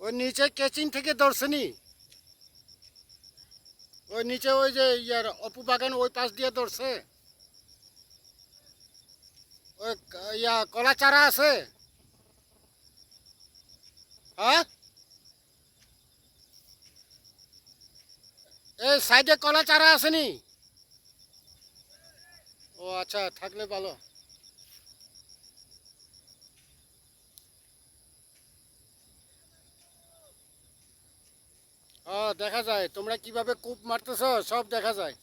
ওই নিচে কেচিং থেকে ধরছেনি। ওই নিচে ওই যে ইয়ার অপু বাগান ওই পাশ দিয়ে ধরছে। ওই ইয়া কলা চারা আছে। হ্যাঁ? এই সাইডে কলা চারা আসেনি ও আচ্ছা থাকলে ভালো। দেখা যায় তোমরা কীভাবে কূপ মারতেছ সব দেখা যায়।